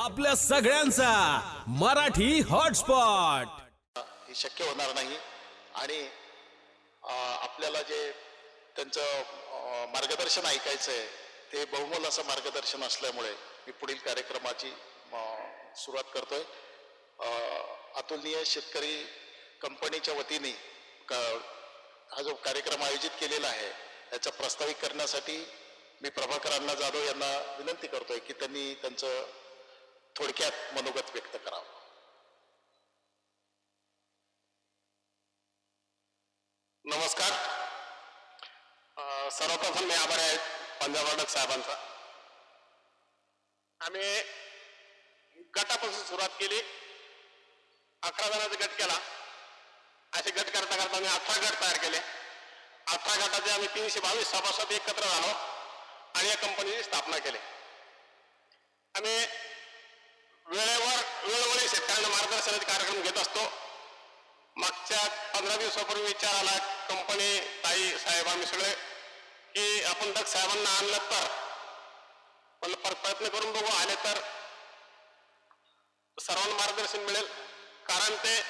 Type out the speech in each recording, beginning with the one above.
आपल्या सगळ्यांचा मराठी हॉटस्पॉट. हे शक्य होणार नाही. आणि आपल्याला जे त्यांचं मार्गदर्शन ऐकायचं आहे ते बहुमोल असं मार्गदर्शन असल्यामुळे मी पुढील कार्यक्रमाची सुरुवात करतोय. अतुलनीय शेतकरी कंपनीच्या वतीने हा जो कार्यक्रम आयोजित केलेला आहे याचा प्रस्तावित करण्यासाठी मी प्रभाकर अण्णा जाधव यांना विनंती करतोय की त्यांनी त्यांचं थोडक्यात मनोगत व्यक्त करावं. नमस्कार. सर्वप्रथम मी आभार आहे पंजाब साहेबांचा. आम्ही गटापासून सुरुवात केली. अकरा जणांचा गट केला. असे गट करता करता आम्ही अठरा गट तयार केले. अठरा गटाचे आम्ही तीनशे बावीस सभासद एकत्र झालो आणि या कंपनीची स्थापना केली. आम्ही वेळेवर वेळोवेळी शेतकऱ्यांना मार्गदर्शनाचे कार्यक्रम घेत असतो. मागच्या पंधरा दिवसापूर्वी विचार आला कंपनी ताई साहेब आम्ही सगळे की आपण दग साहेबांना आणलं तर म्हणलं पर प्रयत्न करून बघू आले तर सर्वांना मार्गदर्शन मिळेल. कारण ते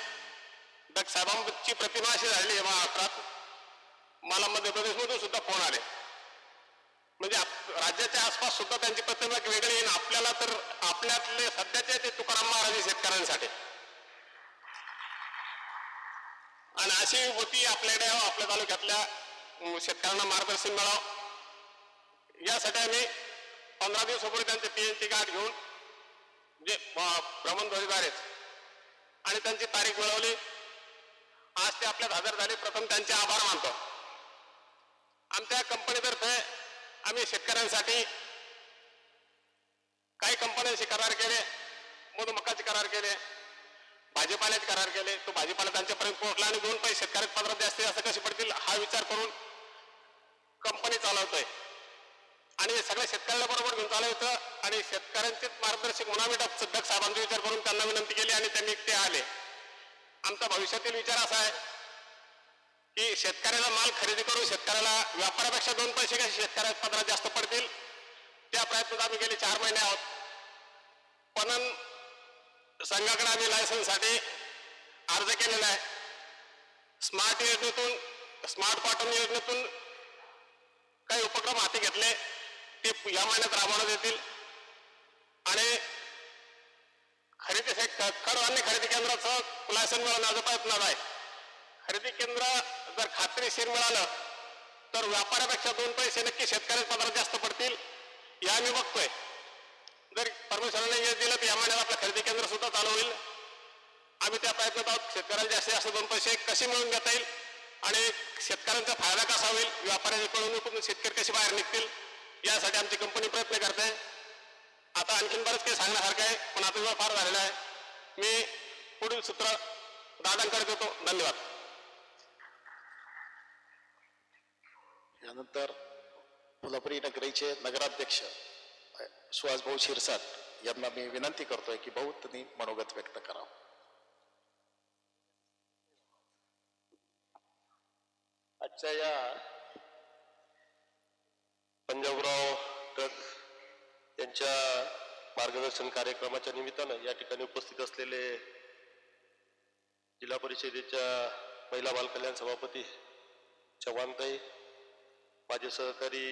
दक्ष साहेबांची प्रतिमा अशी झाली आहे महाराष्ट्रात मला मध्य प्रदेशमधून सुद्धा फोन आले. म्हणजे राज्याच्या आसपास सुद्धा त्यांची प्रतिमा वेगळी येईल आपल्याला तर आपल्यातले सध्याचे ते तुकाराम महाराज शेतकऱ्यांसाठी. आणि अशी होती आपल्याकडे आपल्या तालुक्यातल्या शेतकऱ्यांना मार्गदर्शन मिळावं. यासाठी आम्ही पंधरा दिवसापूर्वी त्यांचे पीएनटी कार्ड घेऊन जे अं, भ्रमणध्वनीद्वारेच आणि त्यांची तारीख मिळवली आज ते आपल्यात हजर झाले प्रथम त्यांचे आभार मानतो आमच्या कंपनीतर्फे आम्ही शेतकऱ्यांसाठी काही कंपन्यांशी करार केले मधुमकाचे करार केले भाजीपाल्याचे करार केले. तो भाजीपाला त्यांच्यापर्यंत पोहोचला आणि दोन पैसे शेतकऱ्यात पंधरा जास्त असं कसे पडतील हा विचार करून कंपनी चालवतोय. आणि हे सगळ्या शेतकऱ्याला बरोबर घेऊन चालवतं आणि शेतकऱ्यांचेच मार्गदर्शक म्हणून आम्ही डॉक्टर सिद्धक साहेबांचा विचार करून त्यांना विनंती केली आणि त्यांनी ते आले. आमचा भविष्यातील विचार असा आहे की शेतकऱ्याला माल खरेदी करून शेतकऱ्याला व्यापारापेक्षा दोन पैसे कसे शेतकऱ्या उत्पादनात जास्त पडतील. त्या प्रयत्नात आम्ही गेले चार महिने आहोत. पणन संघाकडे आम्ही लायसन्ससाठी अर्ज केलेला आहे. स्मार्ट योजनेतून स्मार्ट कॉटन योजनेतून काही उपक्रम हाती घेतले. ते या महिन्यात राबवण्यात येतील. आणि खरेदी कडधान्य खरेदी केंद्राचं लायसन मिळवण्याचा प्रयत्न आहे. खरेदी केंद्र जर खात्रीशीर मिळालं तर व्यापाऱ्यापेक्षा दोन पैसे नक्की शेतकऱ्याच पदार्थ जास्त पडतील या मी बघतोय. जर परमेश्वराने यश दिलं तर या महिन्यात आपलं खरेदी केंद्र सुद्धा चालू होईल. आम्ही त्या प्रयत्नात आहोत शेतकऱ्याला जास्तीत जास्त दोन पैसे कसे मिळवून घेता येईल आणि शेतकऱ्यांचा फायदा कसा होईल व्यापाऱ्यांची पळवणूक शेतकरी कसे बाहेर निघतील यासाठी आमची कंपनी प्रयत्न करते. आता आणखीन बरंच काही सांगण्यासारखं आहे पण आता फार झालेला आहे. मी पुढील सूत्र दादांकडे देतो. धन्यवाद. यानंतर कोल्हापूर नगरीचे नगराध्यक्ष सुहासभाऊ शिरसाट यांना मी विनंती करतोय की भाऊ त्यांनी मनोगत व्यक्त करावं. आजच्या या पंजाबराव टक यांच्या मार्गदर्शन कार्यक्रमाच्या निमित्तानं या ठिकाणी उपस्थित असलेले जिल्हा परिषदेच्या महिला बालकल्याण सभापती चव्हाणताई माझे सहकारी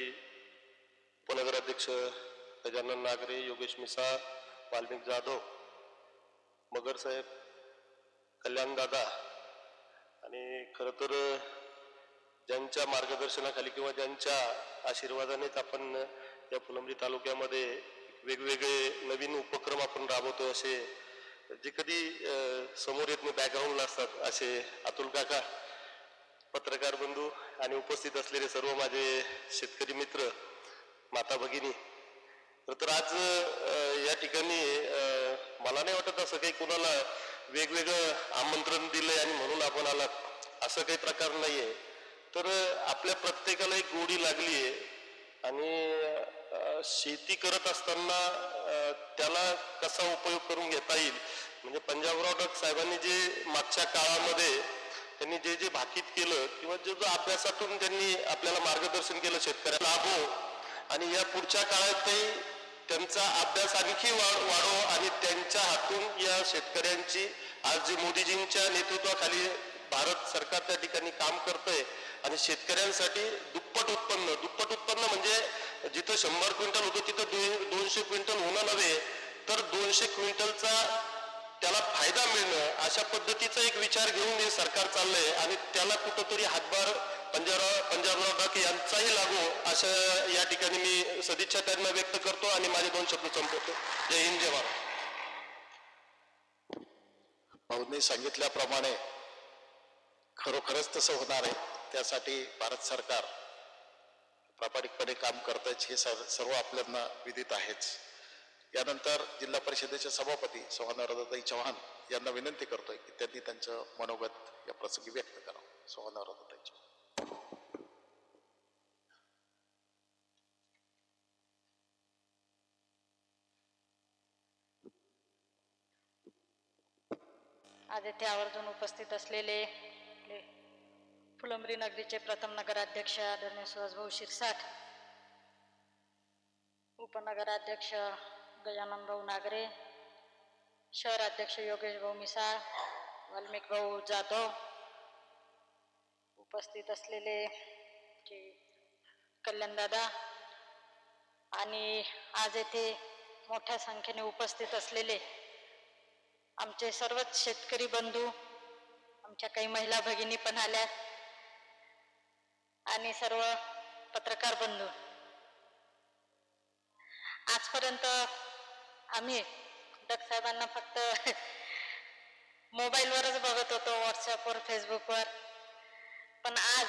उपनगराध्यक्ष गजानन नागरे योगेश मिसा वाल्मिक जाधव मगर साहेब कल्याण दादा आणि खरं तर ज्यांच्या मार्गदर्शनाखाली किंवा ज्यांच्या आशीर्वादानेच आपण या फुलंब्री तालुक्यामध्ये वेगवेगळे नवीन उपक्रम आपण राबवतो असे जे कधी समोर येत नाही बॅकग्राऊंडला असतात असे. अतुल काका पत्रकार बंधू आणि उपस्थित असलेले सर्व माझे शेतकरी मित्र माता भगिनी. तर आज या ठिकाणी मला नाही वाटत असं काही कुणाला वेगवेगळं आमंत्रण दिलंय आणि म्हणून आपण आलात असं काही प्रकार नाहीये. तर आपल्या प्रत्येकाला एक गोडी लागली आहे आणि शेती करत असताना त्याला कसा उपयोग करून घेता येईल? म्हणजे पंजाबराव डक साहेबांनी जे मागच्या काळामध्ये त्यांनी जे जे भाकीत केलं किंवा जे जो अभ्यासातून त्यांनी आपल्याला मार्गदर्शन केलं शेतकऱ्याला लाभो. आणि या पुढच्या काळातही त्यांचा अभ्यास आणखी वाढ वाढो आणि त्यांच्या हातून या शेतकऱ्यांची आज जी मोदीजींच्या नेतृत्वाखाली भारत सरकार त्या ठिकाणी काम करतंय आणि शेतकऱ्यांसाठी दुप्पट उत्पन्न दुप्पट उत्पन्न म्हणजे जिथं शंभर क्विंटल होतं तिथं दोनशे क्विंटल होणं नव्हे तर दोनशे क्विंटलचा त्याला फायदा मिळणं अशा पद्धतीचा एक विचार घेऊन हे सरकार चाललंय आणि त्याला कुठंतरी हातभार पंजाबराव पंजाबराव डाके यांचाही लागू अशा या ठिकाणी मी सदिच्छा त्यांना व्यक्त करतो आणि माझे दोन शब्द संपवतो. जय हिंद जय भारत. भाऊंनी सांगितल्याप्रमाणे खरोखरच तसं होणार आहे. त्यासाठी भारत सरकार प्रामाणिकपणे काम करतच हे सर्व आपल्यांना विदित आहेच. यानंतर जिल्हा परिषदेचे सभापती सोहनवरदाई चव्हाण यांना विनंती करतोय की त्यांनी त्यांचं मनोगत या प्रसंगी व्यक्त करावं. सोहनवरदाई चव्हाण. आज येथे आवर्जून उपस्थित असलेले फुलंबरी फुलंब्री नगरीचे प्रथम नगराध्यक्ष आदरणीय सुहासभाऊ शिरसाट उपनगराध्यक्ष गजानन नागरे शहराध्यक्ष योगेश भाऊ मिसाळ वाल्मिक भाऊ जाधव उपस्थित असलेले कल्याणदादा आणि आज येथे मोठ्या संख्येने उपस्थित असलेले आमचे सर्वच शेतकरी बंधू आमच्या काही महिला भगिनी पण आल्या आणि सर्व पत्रकार बंधू. आजपर्यंत आम्ही डक साहेबांना फक्त मोबाईलवरच बघत होतो व्हॉट्सअपवर फेसबुकवर पण आज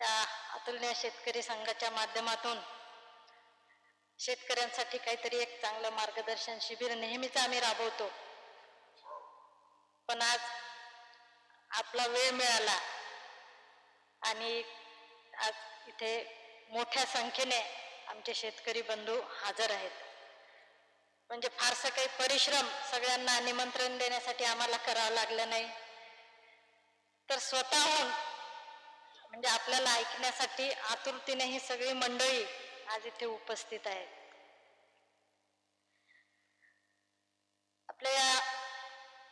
त्या अतुलनीय शेतकरी संघाच्या माध्यमातून शेतकऱ्यांसाठी काहीतरी एक चांगलं मार्गदर्शन शिबिर नेहमीच आम्ही राबवतो. पण आज आपला वेळ मिळाला आणि आज इथे मोठ्या संख्येने आमचे शेतकरी बंधू हजर आहेत. म्हणजे फारसं काही परिश्रम सगळ्यांना निमंत्रण देण्यासाठी आम्हाला करावं लागलं नाही. तर स्वतःहून म्हणजे आपल्याला ऐकण्यासाठी आतुरतीने ही सगळी मंडळी आज इथे उपस्थित आहेत. आपल्या या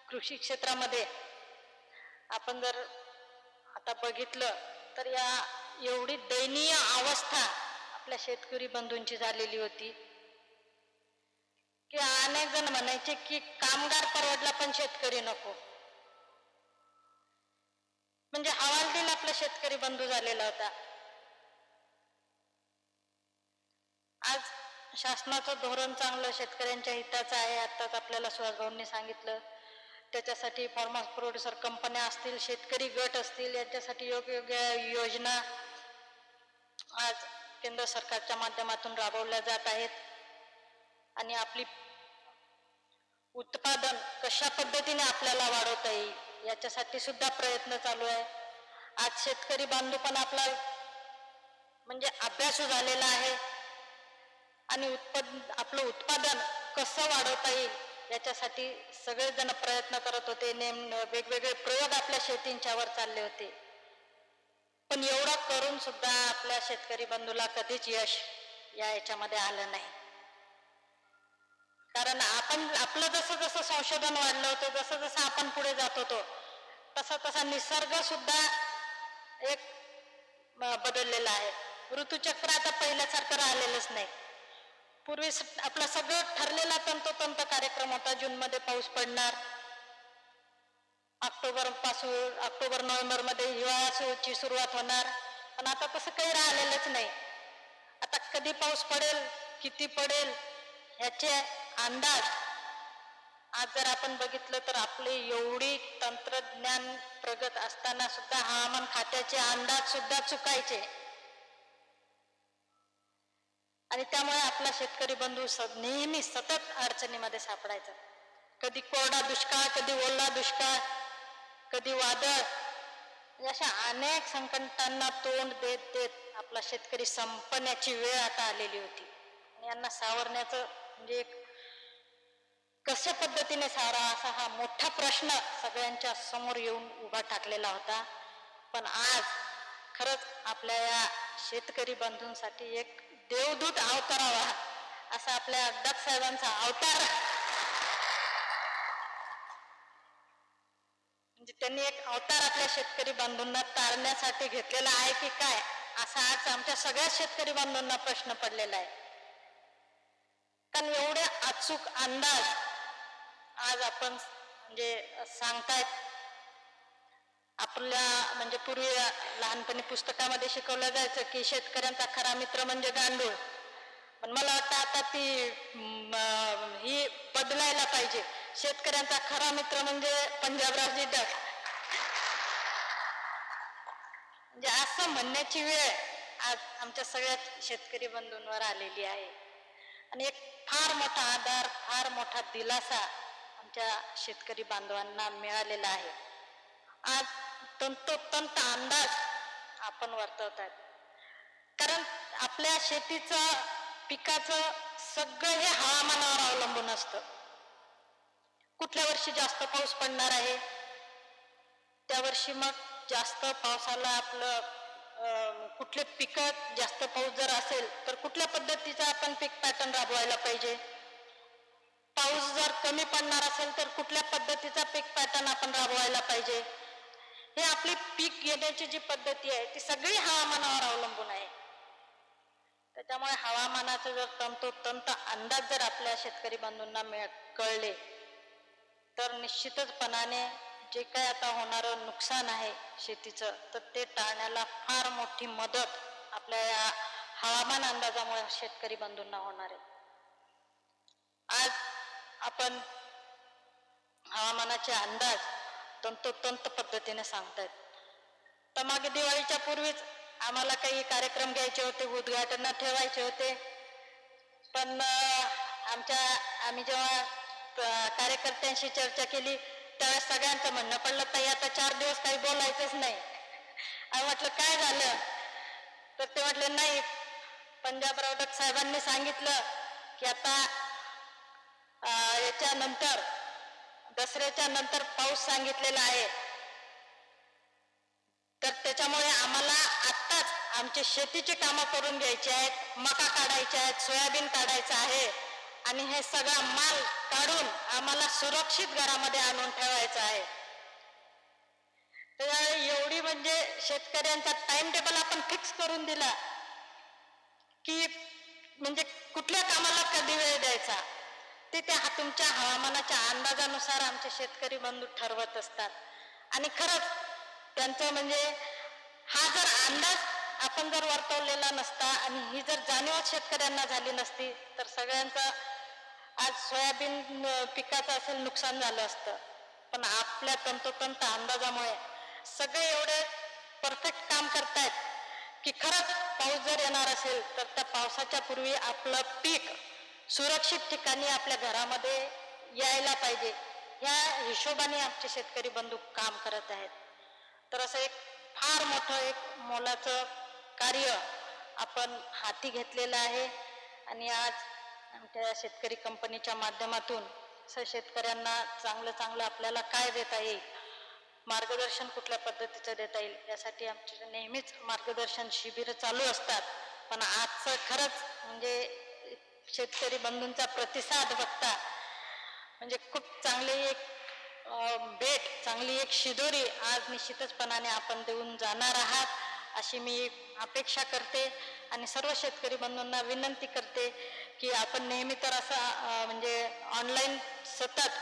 कृषी क्षेत्रामध्ये आपण जर आता बघितलं तर या एवढी दयनीय अवस्था आपल्या शेतकरी बंधूंची झालेली होती. की अनेक जण म्हणायचे की कामगार परवडला पण शेतकरी नको. म्हणजे हवालदिल आपला शेतकरी बंधू झालेला होता. आज शासनाचं धोरण चांगलं शेतकऱ्यांच्या हिताचं आहे. आत्ताच आपल्याला सुहासभाऊंनी सांगितलं. त्याच्यासाठी फार्मास प्रोड्युसर कंपन्या असतील शेतकरी गट असतील याच्यासाठी योग्य योग्य योजना आज केंद्र सरकारच्या माध्यमातून राबवल्या जात आहेत. आणि आपली उत्पादन कशा पद्धतीने आपल्याला वाढवता येईल याच्यासाठी सुद्धा प्रयत्न चालू आहे. आज शेतकरी बांधव पण आपला म्हणजे अभ्यासू झालेला आहे. आणि उत्पादन आपलं उत्पादन कसं वाढवता येईल याच्यासाठी सगळेजण प्रयत्न करत होते. नेम वेगवेगळे प्रयोग आपल्या शेतींच्यावर चालले होते. पण एवढं करून सुद्धा आपल्या शेतकरी बंधूला कधीच यश या याच्यामध्ये आलं नाही. कारण आपण आपलं जसं जसं संशोधन वाढलं होतं जसं जसं आपण पुढे जात होतो तसा तसा निसर्ग सुद्धा एक बदललेला आहे. ऋतुचक्र आता पहिल्यासारखं राहिलेलंच नाही. पूर्वी आपला सगळं ठरलेला तंतोतंत कार्यक्रम होता. जूनमध्ये पाऊस पडणार. ऑक्टोबरपासून ऑक्टोबर नोव्हेंबरमध्ये हिवाळा सुरुवात होणार. पण आता तसं काही राहिलेलंच नाही. आता कधी पाऊस पडेल किती पडेल ह्याचे अंदाज. आज जर आपण बघितलं तर आपले एवढी तंत्रज्ञान प्रगत असताना सुद्धा हवामान खात्याचे अंदाज सुद्धा चुकायचे. आणि त्यामुळे आपला शेतकरी बंधू स- नेहमी सतत अडचणीमध्ये सापडायचा. कधी कोरडा दुष्काळ कधी ओला दुष्काळ कधी वादळ म्हणजे अशा अनेक संकटांना तोंड देत देत आपला शेतकरी संपण्याची वेळ आता आलेली होती. आणि यांना सावरण्याचं म्हणजे एक कशा पद्धतीने सारा असा हा मोठा प्रश्न सगळ्यांच्या समोर येऊन उभा टाकलेला होता? पण आज खरंच आपल्या या शेतकरी बंधूंसाठी एक देवदूत अवतरावा असा आपल्या दत्त साहेबांचा अवतार. म्हणजे त्यांनी एक अवतार आपल्या शेतकरी बंधूंना तारण्यासाठी घेतलेला आहे की काय? असा आज आमच्या सगळ्या शेतकरी बांधूंना प्रश्न पडलेला आहे. कारण एवढे अचूक अंदाज आज आपण म्हणजे सांगतायत आपल्या म्हणजे पूर्वी लहानपणी पुस्तकामध्ये शिकवलं जायचं की शेतकऱ्यांचा खरा मित्र म्हणजे गांडूळ. पण मला वाटतं आता ती ही बदलायला पाहिजे. शेतकऱ्यांचा खरा मित्र म्हणजे पंजाबराव जिडक म्हणजे असं म्हणण्याची वेळ आज आमच्या सगळ्या शेतकरी बंधूंवर आलेली आहे. आणि एक फार मोठा आधार फार मोठा दिलासा आमच्या शेतकरी बांधवांना मिळालेला आहे. आज तंतोतंत अंदाज आपण वर्तवत वर्तवतात कारण आपल्या शेतीचं पिकाचं सगळं हे हवामानावर अवलंबून असतं. कुठल्या वर्षी जास्त पाऊस पडणार आहे? त्या वर्षी मग जास्त पावसाला आपलं कुठले पिकं जास्त पाऊस जर असेल तर कुठल्या पद्धतीचा आपण पीक पॅटर्न राबवायला पाहिजे? पाऊस जर कमी पडणार असेल तर कुठल्या पद्धतीचा पीक पॅटर्न आपण राबवायला पाहिजे? हे आपली पीक घेण्याची जी पद्धती आहे ती सगळी हवामानावर अवलंबून आहे. त्याच्यामुळे हवामानाचा जर तंतोतंत अंदाज जर आपल्या शेतकरी बंधूंना मिळ कळले तर निश्चितचपणाने जे काय आता होणारं नुकसान आहे शेतीचं तर ते टाळण्याला फार मोठी मदत आपल्या या हवामान अंदाजामुळे शेतकरी बंधूंना होणार आहे. आपण हवामानाचे अंदाज तंतोतंत पद्धतीने सांगतायत. तर मागे दिवाळीच्या पूर्वीच आम्हाला काही कार्यक्रम घ्यायचे होते उद्घाटन ठेवायचे होते. पण आमच्या आम्ही जेव्हा कार्यकर्त्यांशी चर्चा केली त्यावेळेस सगळ्यांचं म्हणणं पडलं ताई आता चार दिवस काही बोलायचंच नाही. आम्ही म्हटलं काय झालं? तर ते म्हटले नाही पंजाबराव डक साहेबांनी सांगितलं की आता याच्यानंतर दसऱ्याच्या नंतर पाऊस सांगितलेला आहे. तर त्याच्यामुळे आम्हाला आत्ताच आमचे शेतीची कामं करून घ्यायची आहेत मका काढायचे आहेत सोयाबीन काढायचं आहे. आणि हे सगळा माल काढून आम्हाला सुरक्षित घरामध्ये आणून ठेवायचं आहे. तर एवढी म्हणजे शेतकऱ्यांचा टाइम टेबल आपण फिक्स करून दिला की म्हणजे कुठल्या कामाला कधी वेळ द्यायचा? ते त्या हा- तुमच्या हवामानाच्या अंदाजानुसार आमचे शेतकरी बंधू ठरवत असतात. आणि खरंच त्यांचं म्हणजे हा जर अंदाज आपण जर वर्तवलेला नसता आणि ही जर जाणीव शेतकऱ्यांना झाली नसती तर सगळ्यांचं आज सोयाबीन पिकाचं असेल नुकसान झालं असतं. पण आपल्या तंतोतंत अंदाजामुळे सगळे एवढे परफेक्ट काम करतायत की खरंच पाऊस जर येणार असेल तर त्या पावसाच्या पूर्वी आपलं पीक सुरक्षित ठिकाणी आपल्या घरामध्ये यायला पाहिजे. ह्या हिशोबाने आमचे शेतकरी बंधू काम करत आहेत. तर असं एक फार मोठं एक मोलाचं कार्य आपण हाती घेतलेलं आहे. आणि आज आमच्या शेतकरी कंपनीच्या माध्यमातून असं शेतकऱ्यांना चांगलं चांगलं आपल्याला काय देता येईल मार्गदर्शन कुठल्या पद्धतीचं देता येईल यासाठी आमचे नेहमीच मार्गदर्शन शिबिरं चालू असतात. पण आजचं खरंच म्हणजे शेतकरी बंधूंचा प्रतिसाद बघता. म्हणजे खूप चांगली एक भेट चांगली एक शिदोरी आज निश्चितचपणाने आपण देऊन जाणार आहात अशी मी अपेक्षा करते. आणि सर्व शेतकरी बंधूंना विनंती करते की आपण नेहमी तर असं म्हणजे ऑनलाईन सतत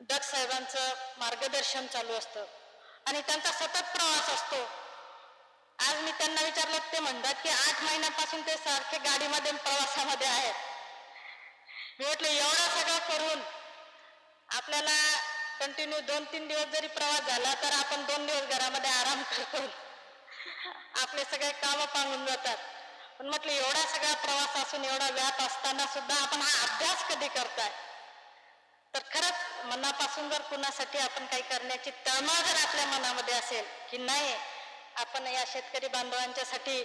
दत्त साहेबांचं मार्गदर्शन चालू असतं. आणि त्यांचा सतत प्रवास असतो. त्यांना विचारलं ते म्हणतात की आठ महिन्यापासून ते सारखे गाडीमध्ये प्रवासामध्ये आहेत. मी म्हटलं एवढा सगळं करून आपल्याला कंटिन्यू दोन तीन दिवस जरी प्रवास झाला तर आपण दोन दिवस घरामध्ये आराम करतो. आपले सगळे कामं पांगून जातात. पण म्हटलं एवढा सगळा प्रवास असून एवढा व्याप असताना सुद्धा आपण हा अभ्यास कधी करताय? तर खरंच मनापासून जर कुणासाठी आपण काही करण्याची तळमळ जर आपल्या मनामध्ये असेल की नाही आपण या शेतकरी बांधवांच्यासाठी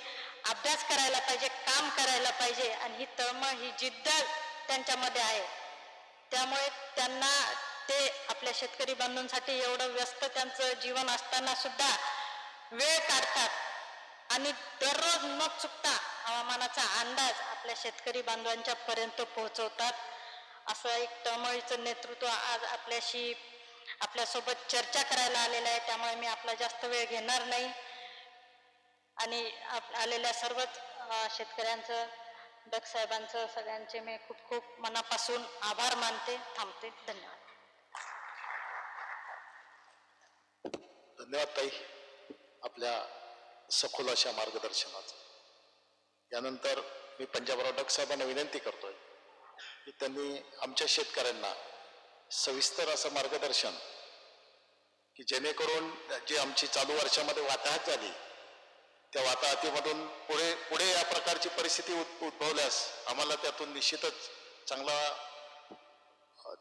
अभ्यास करायला पाहिजे काम करायला पाहिजे आणि ही तळमळ ही जिद्द त्यांच्यामध्ये आहे. त्यामुळे त्यांना ते आपल्या शेतकरी बांधवांसाठी एवढं व्यस्त त्यांचं जीवन असताना सुद्धा वेळ काढतात आणि दररोज न चुकता हवामानाचा अंदाज आपल्या आपल्या शेतकरी बांधवांच्या पर्यंत पोहोचवतात. असं एक तळमळीचं नेतृत्व आज आपल्याशी आपल्यासोबत चर्चा करायला आलेलं आहे. त्यामुळे मी आपला जास्त वेळ घेणार नाही. आणि आप- आलेल्या सर्वच शेतकऱ्यांचं डग साहेबांचं सगळ्यांचे मी खूप खूप मनापासून आभार मानते थांबते. धन्यवाद. धन्यवाद ताई आपल्या सखोल अशा मार्गदर्शनाचं यानंतर मी पंजाबराव डग साहेबांना विनंती करतोय की त्यांनी आमच्या शेतकऱ्यांना सविस्तर असं मार्गदर्शन की जेणेकरून जी आमची चालू वर्षामध्ये वाताहत झाली त्या वाताहतीमधून पुढे पुढे या प्रकारची परिस्थिती उद- उद्भवल्यास आम्हाला त्यातून निश्चितच चांगला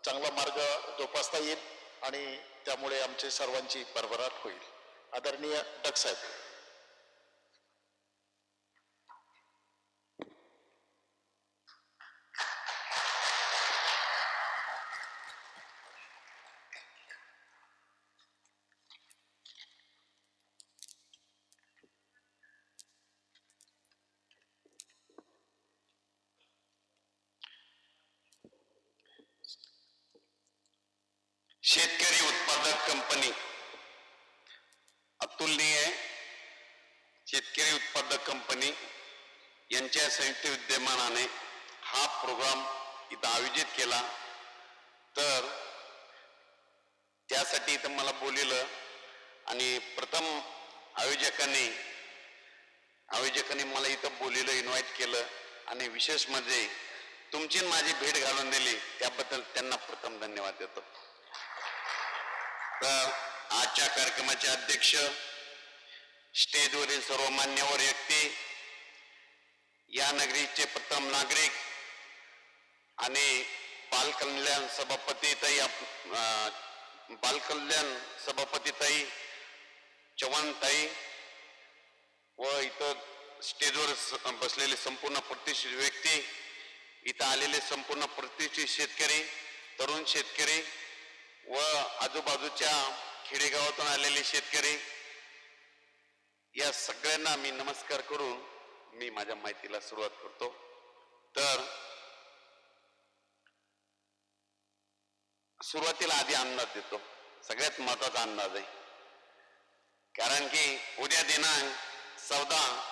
चांगला मार्ग जोपासता येईल आणि त्यामुळे आमचे सर्वांची भरभराट होईल. आदरणीय डक साहेब शेतकरी उत्पादक कंपनी अतुलनीय शेतकरी उत्पादक कंपनी यांच्या संयुक्त विद्यमानाने हा प्रोग्राम इथं आयोजित केला. तर त्यासाठी इथं मला बोलिलं आणि प्रथम आयोजकांनी आयोजकांनी मला इथं बोलिलं इन्व्हाइट केलं आणि विशेष म्हणजे तुमची माझी भेट घालून दिली. त्याबद्दल त्यांना प्रथम धन्यवाद देतो. तर आजच्या कार्यक्रमाचे अध्यक्ष स्टेजवरील सर्व मान्यवर व्यक्ती या नगरीचे प्रथम नागरिक आणि बालकल्याण सभापती आप- बालकल्याण सभापती ताई व इथं स्टेजवर बसलेले संपूर्ण प्रतिष्ठित व्यक्ती इथं आलेले संपूर्ण प्रतिष्ठित शेतकरी तरुण शेतकरी व आजूबाजूच्या खेडेगावातून आलेले शेतकरी या सगळ्यांना मी नमस्कार करून मी माझ्या माहितीला सुरुवात करतो. तर सुरुवातीला आधी अंदाज देतो. सगळ्यात महत्त्वाचा अंदाज आहे. कारण की उद्या दिनांक चौदा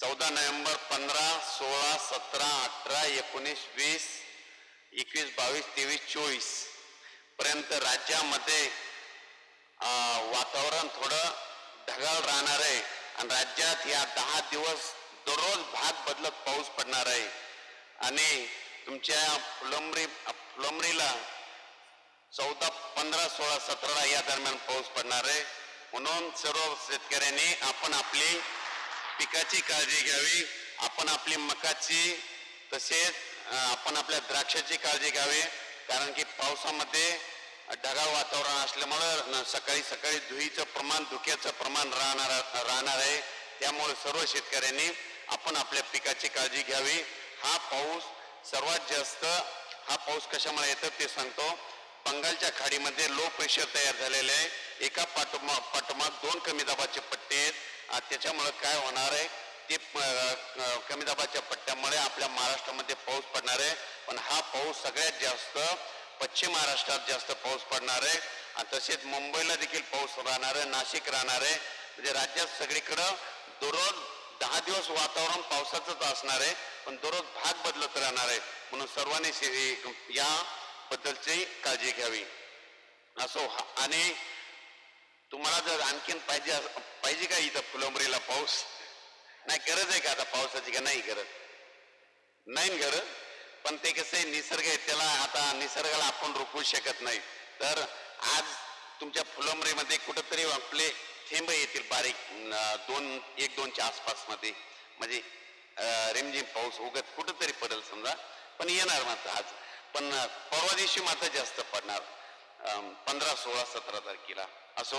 चौदा नोव्हेंबर पंधरा सोळा सतरा अठरा एकोणीस वीस एकवीस बावीस तेवीस चोवीस. पर्यंत राज्यामध्ये अं, वातावरण थोडं ढगाळ राहणार आहे आणि राज्यात या दहा दिवस दररोज भाग बदलत पाऊस पडणार आहे. आणि तुमच्या फुलंबरी फुलंबरीला चौदा पंधरा सोळा सतरा या दरम्यान पाऊस पडणार आहे. म्हणून सर्व शेतकऱ्यांनी आपण आपली पिकाची काळजी घ्यावी. आपण आपली मकाची तसेच आपण आपल्या द्राक्षाची काळजी घ्यावी. कारण की पावसामध्ये ढगाळ वातावरण असल्यामुळं सकाळी सकाळी धुईचं प्रमाण धुक्याचं प्रमाण राहणार राहणार आहे. त्यामुळे सर्व शेतकऱ्यांनी आपण आपल्या पिकाची काळजी घ्यावी. हा पाऊस सर्वात जास्त हा पाऊस कशामुळे येतो ते सांगतो. बंगालच्या खाडीमध्ये लो प्रेशर तयार झालेले आहे. एका पाठोमा पाठोमाग दोन कमी दाबाचे पट्टे आहेत. त्याच्यामुळं काय होणार आहे? ते कमी दाबाच्या पट्ट्यामुळे आपल्या महाराष्ट्रामध्ये पाऊस पडणार आहे. पण हा पाऊस सगळ्यात जास्त पश्चिम महाराष्ट्रात जास्त पाऊस पडणार आहे. आणि तसेच मुंबईला देखील पाऊस राहणार आहे नाशिक राहणार आहे. म्हणजे राज्यात सगळीकडं दररोज दहा दिवस वातावरण पावसाचंच असणार आहे. पण दररोज भाग बदलत राहणार आहे. म्हणून सर्वांनी या बद्दलची काळजी घ्यावी. असो आणि तुम्हाला जर आणखीन पाहिजे पाहिजे का इथं फुलंबरीला पाऊस? नाही गरज आहे का आता पावसाची का नाही गरज? नाही गरज. पण ते कसं आहे निसर्ग आहे त्याला आता निसर्गाला आपण रोखू शकत नाही. तर आज तुमच्या फुलंबरीमध्ये कुठंतरी आपले थेंब येतील बारीक दोन एक दोनच्या आसपासमध्ये म्हणजे रिमझिम पाऊस उगत कुठंतरी पडेल समजा. पण येणार मात्र आज. पण परवा दिवशी मात्र जास्त पडणार. पंधरा सोळा सतरा तारखेला. असो